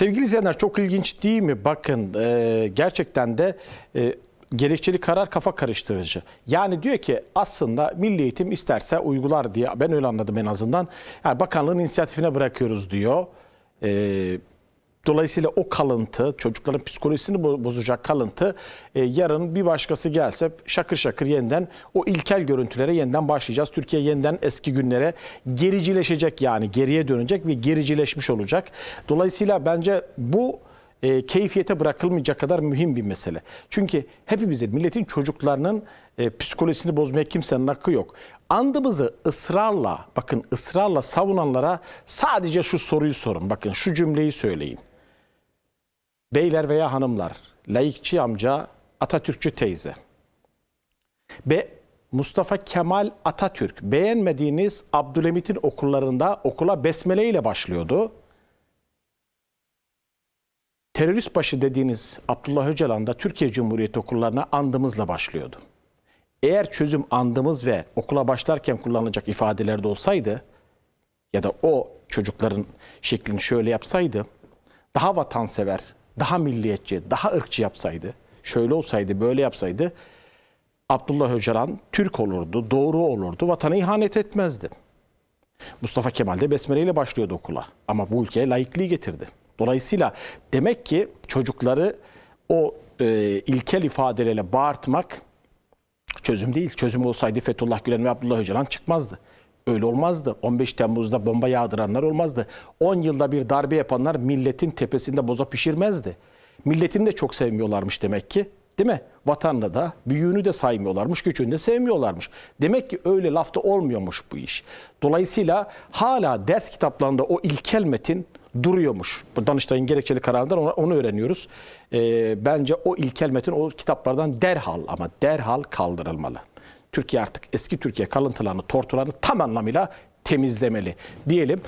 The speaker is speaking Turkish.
Sevgili izleyenler çok ilginç değil mi? Bakın e, gerçekten de e, gerekçeli karar kafa karıştırıcı. Yani diyor ki aslında Milli Eğitim isterse uygular diye ben öyle anladım en azından. Yani bakanlığın inisiyatifine bırakıyoruz diyor. E, Dolayısıyla o kalıntı, çocukların psikolojisini bo- bozacak kalıntı e, yarın bir başkası gelse şakır şakır yeniden o ilkel görüntülere yeniden başlayacağız. Türkiye yeniden eski günlere gericileşecek yani geriye dönecek ve gericileşmiş olacak. Dolayısıyla bence bu e, keyfiyete bırakılmayacak kadar mühim bir mesele. Çünkü hepimizin, milletin çocuklarının e, psikolojisini bozmaya kimsenin hakkı yok. Andımızı ısrarla, bakın ısrarla savunanlara sadece şu soruyu sorun. Bakın şu cümleyi söyleyin. Beyler veya hanımlar, laikçi amca, Atatürkçü teyze. Ve Mustafa Kemal Atatürk beğenmediğiniz Abdülhamit'in okullarında okula besmele ile başlıyordu. Terörist başı dediğiniz Abdullah Öcalan da Türkiye Cumhuriyeti okullarına andımızla başlıyordu. Eğer çözüm andımız ve okula başlarken kullanılacak ifadelerde olsaydı ya da o çocukların şeklini şöyle yapsaydı, daha vatansever, daha milliyetçi, daha ırkçı yapsaydı, şöyle olsaydı, böyle yapsaydı Abdullah Öcalan Türk olurdu, doğru olurdu, vatana ihanet etmezdi. Mustafa Kemal de besmele ile başlıyordu okula. Ama bu ülkeye laikliği getirdi. Dolayısıyla demek ki çocukları o e, ilkel ifadelerle bağırtmak çözüm değil. Çözüm olsaydı Fethullah Gülen ve Abdullah Öcalan çıkmazdı. Öyle olmazdı. 15 Temmuz'da bomba yağdıranlar olmazdı. 10 yılda bir darbe yapanlar milletin tepesinde boza pişirmezdi. Milletini de çok sevmiyorlarmış demek ki. Değil mi? Vatanla da büyüğünü de saymıyorlarmış, küçüğünü de sevmiyorlarmış. Demek ki öyle lafta olmuyormuş bu iş. Dolayısıyla hala ders kitaplarında o ilkel metin duruyormuş. Bu Danıştay'ın gerekçeli kararından onu öğreniyoruz. Ee, bence o ilkel metin o kitaplardan derhal ama derhal kaldırılmalı. Türkiye artık eski Türkiye kalıntılarını, tortularını tam anlamıyla temizlemeli diyelim.